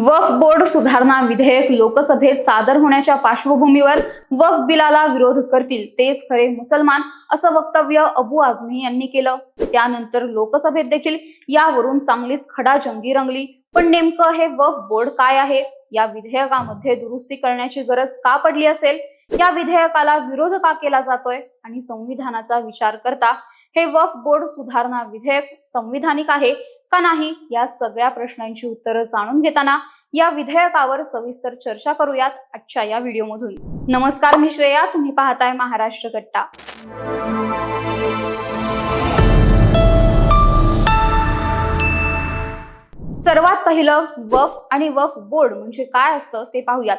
Waqf board सुधारणा विधेयक लोकसभेत सादर होण्याच्या पार्श्वभूमीवर वफ बिलाला विरोध करतील तेच खरे मुसलमान असं वक्तव्य अबू आझमी यांनी केलं. त्यानंतर लोकसभेत देखील यावरून चांगलीच खडाजंगी रंगली. पण नेमकं हे वफ बोर्ड काय आहे? या विधेयकामध्ये दुरुस्ती करण्याची गरज का पडली असेल? या विधेयकाला विरोध का केला जातोय आणि संविधानाचा विचार करता हे वफ बोर्ड सुधारणा विधेयक संविधानिक आहे का नाही या सगळ्या प्रश्नांची उत्तरं जाणून घेताना या विधेयकावर सविस्तर चर्चा करूयात आजच्या या व्हिडिओमधून. नमस्कार मी श्रेया. तुम्ही पाहताय महाराष्ट्र कट्टा सर्वात पहिलं वफ आणि वफ बोर्ड म्हणजे काय असतं ते पाहूयात.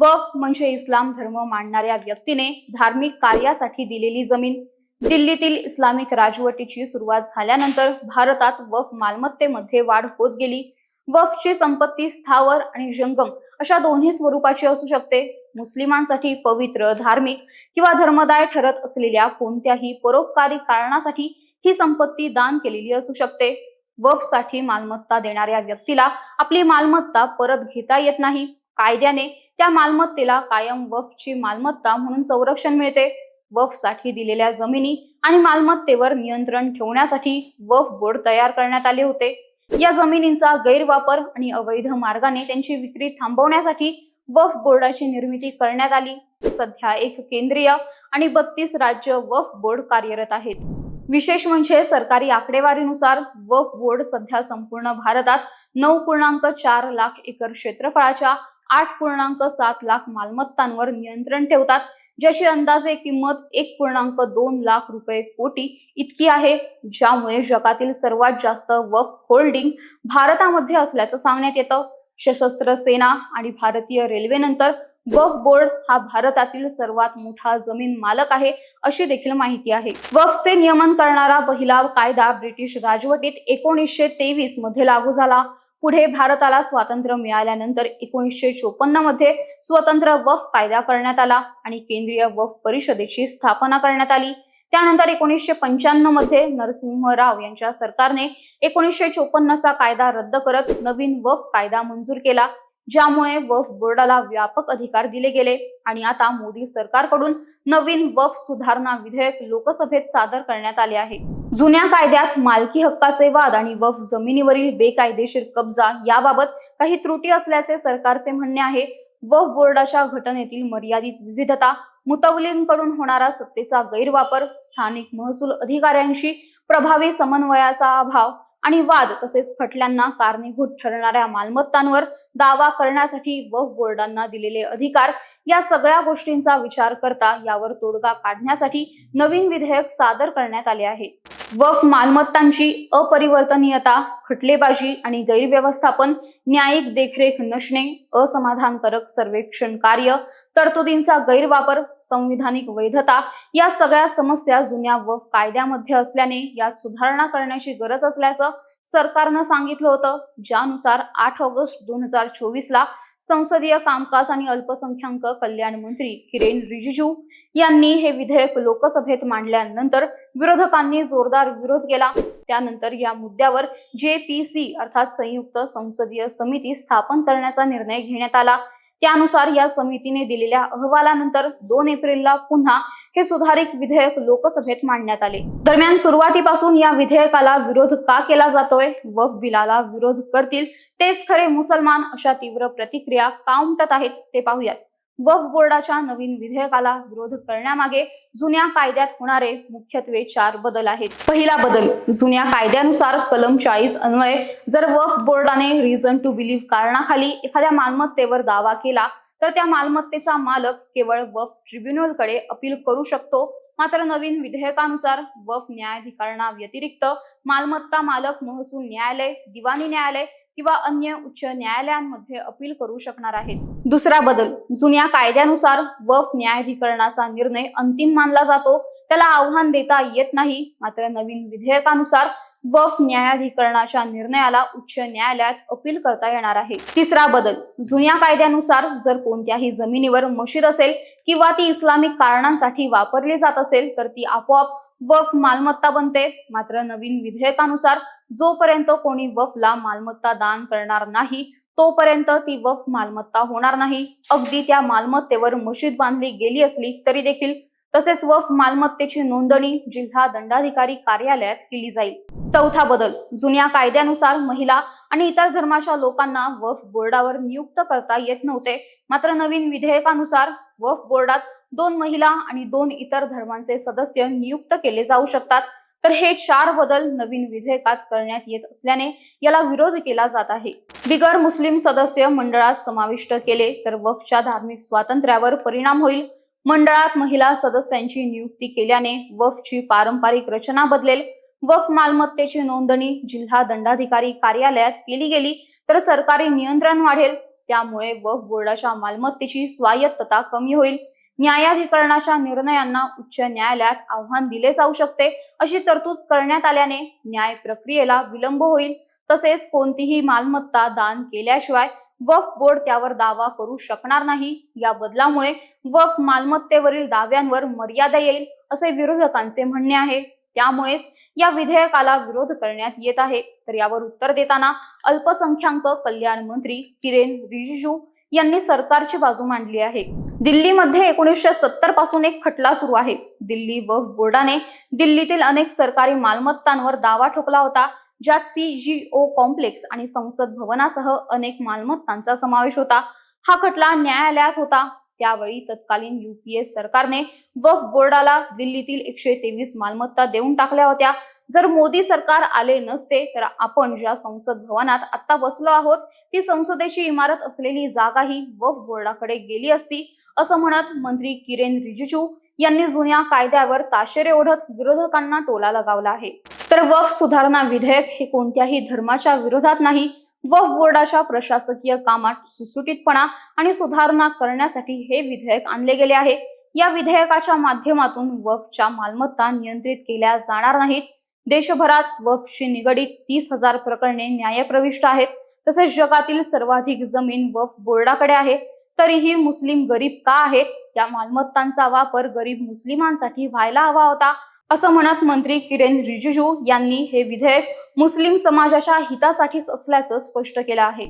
वफ म्हणजे इस्लाम धर्म मांडणाऱ्या व्यक्तीने धार्मिक कार्यासाठी दिलेली जमीन. दिल्लीतील इस्लामिक राजवटीची सुरुवात झाल्यानंतर भारतात वफ मालमत्तेमध्ये वाढ होत गेली. वफची संपत्ती स्थावर आणि जंगम अशा दोन्ही स्वरूपाची असू शकते. मुस्लिमांसाठी पवित्र धार्मिक किंवा धर्मदाय ठरत असलेल्या कोणत्याही परोपकारी कारणासाठी ही संपत्ती दान केलेली असू शकते. वफसाठी मालमत्ता देणाऱ्या व्यक्तीला आपली मालमत्ता परत घेता येत नाही. कायद्याने त्या मालमत्तेला कायम वफची मालमत्ता म्हणून संरक्षण मिळते. वफसाठी दिलेल्या जमिनी आणि मालमत्तेवर नियंत्रण ठेवण्यासाठी वफ बोर्ड तयार करण्यात आले होते. या जमिनींचा गैरवापर आणि अवैध मार्गाने त्यांची विक्री थांबवण्यासाठी वफ बोर्डाची निर्मिती करण्यात आली. सध्या एक केंद्रीय आणि बत्तीस राज्य वफ बोर्ड कार्यरत आहेत. विशेष म्हणजे सरकारी आकडेवारीनुसार वक बोर्ड सध्या संपूर्ण भारतात नऊ पूर्णांक चार लाख एकर क्षेत्रफळाच्या आठ पूर्णांक सात लाख मालमत्तांवर नियंत्रण ठेवतात ज्याची अंदाजे किंमत एक पूर्णांक दोन लाख रुपये कोटी इतकी आहे ज्यामुळे जगातील सर्वात जास्त वफ होल्डिंग भारतामध्ये असल्याचं सांगण्यात येतं. सशस्त्र सेना आणि भारतीय रेल्वेनंतर वफ बोर्ड हा भारतातील सर्वात मोठा जमीन मालक आहे अशी देखील माहिती आहे. वफचे नियमन करणारा पहिला कायदा ब्रिटिश राजवटीत एकोणीसशे तेवीसमध्ये लागू झाला. पुढे भारताला स्वातंत्र्य मिळाल्यानंतर एकोणीसशे चोपन्नमध्ये स्वतंत्र वफ कायदा करण्यात आला आणि केंद्रीय वफ परिषदेची स्थापना करण्यात आली. त्यानंतर एकोणीसशे पंच्याण्णवमध्ये नरसिंहराव यांच्या सरकारने एकोणीसशे चोपन्नचा कायदा रद्द करत नवीन वफ कायदा मंजूर केला. ज्यामुळे वफ बोर्डाला व्यापक अधिकार दिले गेले. आणि आता मोदी सरकारकडून नवीन वफ सुधारणा विधेयक लोकसभेत सादर करण्यात आले आहे. जुन्या कायद्यात मालकी हक्काचे वाद आणि वफ जमिनीवरील बेकायदेशीर कब्जा याबाबत काही त्रुटी असल्याचे सरकारचे म्हणणे आहे. वफ बोर्डाच्या घटनेतील मर्यादित विविधता मुतवलींकडून होणारा सत्तेचा गैरवापर स्थानिक महसूल अधिकाऱ्यांशी प्रभावी समन्वयाचा अभाव आणि वाद तसेच खटल्यांना कारणीभूत ठरणाऱ्या मालमत्तांवर दावा करण्यासाठी वफ बोर्डांना दिलेले अधिकार या सगळ्या गोष्टींचा विचार करता यावर तोडगा काढण्यासाठी नवीन विधेयक सादर करण्यात आले आहे. वफ मालमत्तांची अपरिवर्तनीयता खटलेबाजी आणि गैरव्यवस्थापन न्यायिक देखरेख नसणे असमाधानकारक सर्वेक्षण कार्य तरतुदींचा गैरवापर संविधानिक वैधता या सगळ्या समस्या जुन्या वफ कायद्यामध्ये असल्याने यात सुधारणा करण्याची गरज असल्याचं सरकारनं सांगितलं होतं. ज्यानुसार आठ ऑगस्ट दोन हजार चोवीस ला संसदीय कामकाज आणि अल्पसंख्याक कल्याण मंत्री किरेन रिजिजू यांनी हे विधेयक लोकसभेत मांडल्यानंतर विरोधकांनी जोरदार विरोध केला. त्यानंतर या मुद्द्यावर जे पी सी अर्थात संयुक्त संसदीय समिती स्थापन करण्याचा निर्णय घेण्यात आला. त्यानुसार या समितीने दिलेल्या अहवालानंतर दोन एप्रिलला पुन्हा हे सुधारित विधेयक लोकसभेत मांडण्यात आले. दरम्यान सुरुवातीपासून या विधेयकाला विरोध का केला जातोय वफ बिलाला विरोध करतील तेच खरे मुसलमान अशा तीव्र प्रतिक्रिया का उमटत आहेत ते पाहूयात. वफ बोर्डाच्या नवीन विधेयकाला विरोध करण्यामागे जुन्या कायद्यात होणारे मुख्यत्वे चार बदल आहेत. पहिला बदल जुन्या कायद्यानुसार कलम चाळीस अन्वये जर वफ बोर्डाने रिझन टू बिलीव्ह कारणाखाली एखाद्या मालमत्तेवर दावा केला तर त्या मालमत्तेचा मालक केवळ वफ ट्रिब्युनलकडे अपील करू शकतो. मात्र नवीन विधेयकानुसार वफ न्यायाधिकरणा व्यतिरिक्त मालमत्ता मालक महसूल न्यायालय दिवाणी न्यायालय किंवा अन्य उच्च न्यायालयांमध्ये अपील करू शकणार आहेत. दुसरा बदल जुन्या कायद्यानुसार वफ न्यायाधिकरणाचा निर्णय अंतिम मानला जातो. त्याला आव्हान देता येत नाही. मात्र नवीन विधेयकानुसार वफ न्यायाधिकरणाच्या निर्णयाला उच्च न्यायालयात अपील करता येणार आहे. तिसरा बदल जुन्या कायद्यानुसार जर कोणत्याही जमिनीवर मशीद असेल किंवा ती इस्लामिक कारणांसाठी वापरली जात असेल तर ती आपोआप वफ मालमत्ता बनते. मात्र नवीन विधेयकानुसार जोपर्यंत कोणी वफला मालमत्ता दान करणार नाही तोपर्यंत ती वफ मालमत्ता होणार नाही. अगदी त्या मालमत्तेवर मशीद बांधली गेली असली तरी देखील तसेच वफ मालमत्तेची नोंदणी जिल्हा दंडाधिकारी कार्यालयात केली जाईल. चौथा बदल जुन्या कायद्यानुसार महिला आणि इतर धर्माच्या लोकांना वफ बोर्डावर नियुक्त करता येत नव्हते. मात्र नवीन विधेयकानुसार वफ बोर्डात दोन महिला आणि दोन इतर धर्मांचे सदस्य नियुक्त केले जाऊ शकतात. तर हे चार बदल नवीन विधेयकात करण्यात येत असल्याने याला विरोध केला जात आहे. बिगर मुस्लिम सदस्य मंडळात समाविष्ट केले तर वफच्या धार्मिक स्वातंत्र्यावर परिणाम होईल. मंडळात महिला सदस्यांची नियुक्ती केल्याने वफची पारंपरिक रचना बदलेल. वफ मालमत्तेची नोंदणी जिल्हा दंडाधिकारी कार्यालयात केली गेली तर सरकारी नियंत्रण वाढेल. त्यामुळे वफ बोर्डाच्या मालमत्तेची स्वायत्तता कमी होईल. न्यायाधिकरणाच्या निर्णयांना उच्च न्यायालयात आव्हान दिले जाऊ शकते. अशी तरतूद करण्यात आल्याने न्याय प्रक्रियेला विलंब होईल. तसेच कोणतीही मालमत्ता दान केल्याशिवाय वफ बोर्ड त्यावर दावा करू शकणार नाही. या बदलामुळे वफ मालमत्तेवरील दाव्यांवर मर्यादा येईल असे विरोधकांचे म्हणणे आहे. त्यामुळेच या विधेयकाला विरोध करण्यात येत आहे. तर यावर उत्तर देताना अल्पसंख्याक कल्याण मंत्री किरेन रिजिजू यांनी सरकारची बाजू मांडली आहे. दिल्लीमध्ये एकोणीसशे सत्तरपासून एक खटला सुरू आहे. दिल्ली वक्फ बोर्डाने दिल्लीतील अनेक सरकारी मालमत्तांवर दावा ठोकला होता ज्यात सीजीओ कॉम्प्लेक्स आणि संसद भवनासह अनेक मालमत्तांचा समावेश होता. हा खटला न्यायालयात होता. त्यावेळी तत्कालीन युपीए सरकारने वफ बोर्डाला दिल्लीतील एकशे तेवीस मालमत्ता देऊन टाकल्या होत्या. जर मोदी सरकार आले नसते तर आपण ज्या संसद भवनात आता बसलो आहोत ती संसदेची इमारत असलेली जागाही वफ बोर्डाकडे गेली असती असं म्हणत मंत्री किरेन रिजिजू यांनी जुन्या कायद्यावर ताशेरे ओढत विरोधकांना टोला लगावला आहे. तर वफ सुधारणा विधेयक हे कोणत्याही धर्माच्या विरोधात नाही वफ बोर्डाच्या प्रशासकीय कामात सुसुटीतपणा आणि सुधारणा करण्यासाठी हे विधेयक आणले गेले आहे. या विधेयकाच्या माध्यमातून वफच्या मालमत्ता नियंत्रित केल्या जाणार नाहीत. देशभरात वफशी निगडीत तीस हजार प्रकरणे न्यायप्रविष्ट आहेत. तसेच जगातील सर्वाधिक जमीन वफ बोर्डाकडे आहे. तरीही मुस्लिम गरीब का आहे या मालमत्तांचा वापर गरीब मुस्लिमांसाठी व्हायला हवा होता असं म्हणत मंत्री किरेन रिजिजू यांनी हे विधेयक मुस्लिम समाजाच्या हितासाठीच असल्याचं स्पष्ट केलं आहे.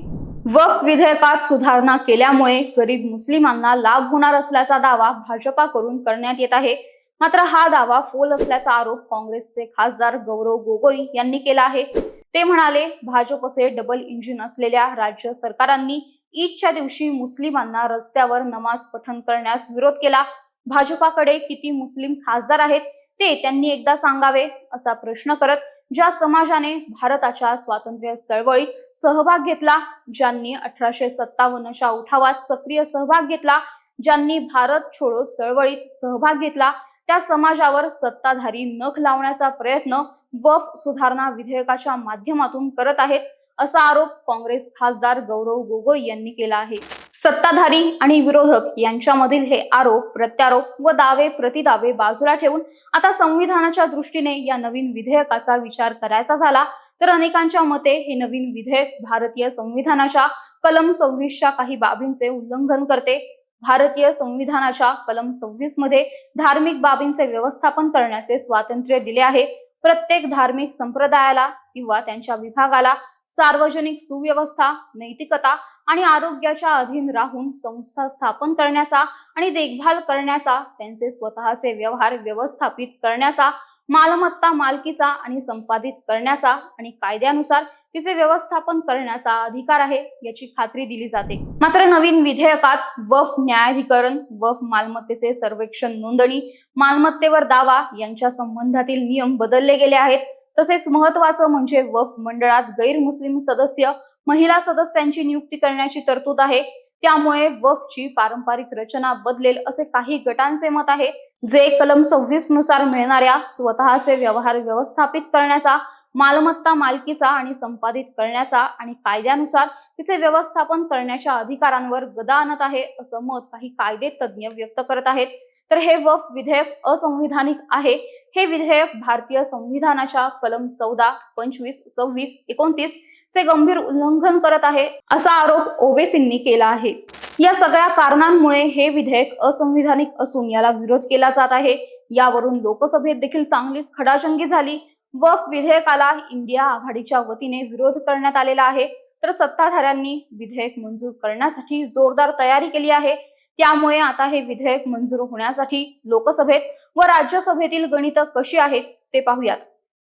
वफ विधेयकात सुधारणा केल्यामुळे गरीब मुस्लिमांना लाभ होणार असल्याचा दावा भाजपाकडून करण्यात येत आहे. मात्र हा दावा फोल असल्याचा आरोप काँग्रेसचे खासदार गौरव गोगोई यांनी केला आहे. ते म्हणाले भाजपचे डबल इंजिन असलेल्या राज्य सरकारांनी ईदच्या दिवशी मुस्लिमांना रस्त्यावर नमाज पठण करण्यास विरोध केला. भाजपाकडे किती मुस्लिम खासदार आहेत ते त्यांनी एकदा सांगावे असा प्रश्न करत ज्या समाजाने भारताच्या स्वातंत्र्य चळवळीत सहभाग घेतला ज्यांनी अठराशे सत्तावन्नच्या उठावात सक्रिय सहभाग घेतला ज्यांनी भारत छोडो चळवळीत सहभाग घेतला त्या समाजावर सत्ताधारी नख लावण्याचा प्रयत्न वफ सुधारणा विधेयकाच्या माध्यमातून करत आहेत असा आरोप काँग्रेस खासदार गौरव गोगोई यांनी केला आहे. सत्ताधारी आणि विरोधक यांच्यामधील हे आरोप प्रत्यारोप व दावे प्रतिदावे बाजूला ठेवून आता संविधानाच्या दृष्टीने या नवीन विधेयकाचा विचार करायचा झाला तर अनेकांच्या मते हे नवीन विधेयक भारतीय संविधानाच्या कलम सव्वीसच्या काही बाबींचे उल्लंघन करते. भारतीय संविधानाच्या कलम सव्वीसमध्ये धार्मिक बाबींचे व्यवस्थापन करण्याचे स्वातंत्र्य दिले आहे. प्रत्येक धार्मिक संप्रदायाला किंवा त्यांच्या विभागाला सार्वजनिक सुव्यवस्था नैतिकता आणि आरोग्याच्या अधीन राहून संस्था स्थापन करण्याचा आणि देखभाल करण्याचा त्यांचे स्वतःचे व्यवहार व्यवस्थापित करण्याचा मालमत्ता मालकीचा आणि संपादित करण्याचा आणि कायद्यानुसार तिचे व्यवस्थापन करण्याचा अधिकार आहे याची खात्री दिली जाते. मात्र नवीन विधेयकात वफ न्यायाधिकरण वफ मालमत्तेचे सर्वेक्षण नोंदणी मालमत्तेवर दावा यांच्या संबंधातील नियम बदलले गेले आहेत. तसेच महत्वाचं म्हणजे वफ मंडळात गैरमुस्लिम सदस्य महिला सदस्यांची नियुक्ती करण्याची तरतूद आहे. त्यामुळे वफची पारंपरिक रचना बदलेल असे काही गटांचे मत आहे. जे कलम सव्वीसनुसार मिळणाऱ्या स्वतःचे व्यवहार व्यवस्थापित करण्याचा मालमत्ता मालकीचा आणि संपादित करण्याचा आणि कायद्यानुसार तिचे व्यवस्थापन करण्याच्या अधिकारांवर गदा आणत आहे असं मत काही कायदे तज्ज्ञ व्यक्त करत आहेत. तर हे वफ विधेयक असंविधानिक आहे. हे विधेयक भारतीय संविधानाच्या कलम चौदा पंचवीस सव्वीस एकोणतीस चे गंभीर उल्लंघन करत आहे असा आरोप ओवेसींनी केला आहे. या सगळ्या कारणांमुळे हे विधेयक असंविधानिक असून याला विरोध केला जात आहे. यावरून लोकसभेत देखील चांगलीच खडाजंगी झाली. व विधेयकाला इंडिया आघाडीच्या वतीने विरोध करण्यात आलेला आहे. तर सत्ताधाऱ्यांनी विधेयक मंजूर करण्यासाठी जोरदार तयारी केली आहे. त्यामुळे आता हे विधेयक मंजूर होण्यासाठी लोकसभेत व राज्यसभेतील गणित कशी आहेत ते पाहूयात.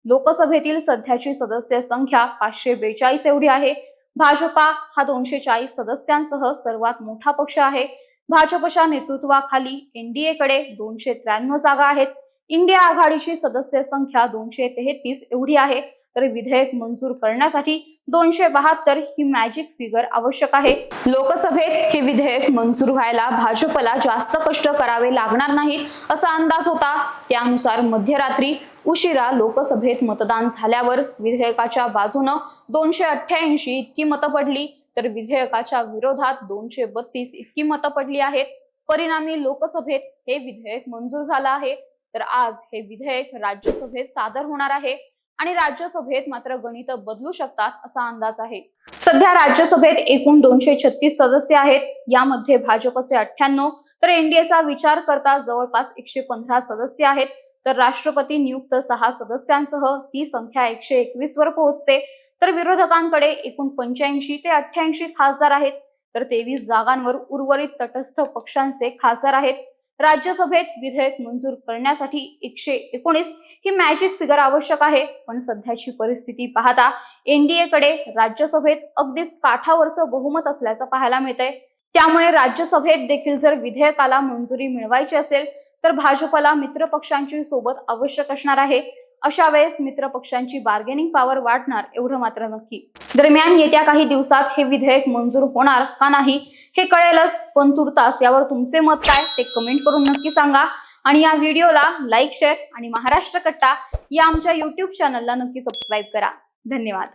लोकसभेतील सध्याची सदस्य संख्या पाचशे बेचाळीस एवढी आहे. भाजपा हा दोनशे चाळीस सदस्यांसह सर्वात मोठा पक्ष आहे. भाजपच्या नेतृत्वाखाली एनडीए कडे दोनशे त्र्याण्णव जागा आहेत. इंडिया आघाडीची सदस्य संख्या दोनशे तेहतीस एवढी आहे. तर विधेयक मंजूर करण्यासाठी दोनशे बहात्तर ही मॅजिक फिगर आवश्यक आहे. लोकसभेत हे विधेयक मंजूर व्हायला भाजपला जास्त कष्ट करावे लागणार नाहीत असा अंदाज होता. त्यानुसार मध्यरात्री उशिरा लोकसभेत मतदान झाल्यावर विधेयकाच्या बाजूनं दोनशे अठ्ठ्याऐंशी इतकी मतं पडली. तर विधेयकाच्या विरोधात दोनशे बत्तीस इतकी मतं पडली आहेत. परिणामी लोकसभेत हे विधेयक मंजूर झालं आहे. तर आज हे विधेयक राज्यसभेत सादर होणार आहे. आणि राज्यसभेत मात्र गणित बदलू शकतात असा अंदाज आहे. सध्या राज्यसभेत एकूण दोनशे छत्तीस सदस्य आहेत. यामध्ये भाजपचे अठ्ठ्याण्णव तर एनडीएचा विचार करता जवळपास एकशे पंधरा सदस्य आहेत. तर राष्ट्रपती नियुक्त सहा सदस्यांसह ही संख्या एकशे एकवीस वर पोहोचते. तर विरोधकांकडे एकूण पंच्याऐंशी ते अठ्ठ्याऐंशी खासदार आहेत. तर तेवीस जागांवर उर्वरित तटस्थ पक्षांचे खासदार आहेत. राज्यसभेत विधेयक मंजूर करण्यासाठी एकशे एकोणीस ही मॅजिक फिगर आवश्यक आहे. पण सध्याची परिस्थिती पाहता एनडीए कडे राज्यसभेत अगदीच काठावरचं बहुमत असल्याचं पाहायला मिळतंय. त्यामुळे राज्यसभेत देखील जर विधेयकाला मंजुरी मिळवायची असेल तर भाजपला मित्र पक्षांची सोबत आवश्यक असणार आहे. अशा वेळेस मित्र पक्षांची बार्गेनिंग पॉवर वाढणार एवढं मात्र नक्की. दरम्यान येत्या काही दिवसात हे विधेयक मंजूर होणार का नाही हे कळेलच. पण तुर्तास यावर तुमचे मत काय ते कमेंट करून नक्की सांगा. आणि या व्हिडिओला लाईक शेअर आणि महाराष्ट्र कट्टा या आमच्या युट्यूब चॅनलला नक्की सबस्क्राईब करा. धन्यवाद.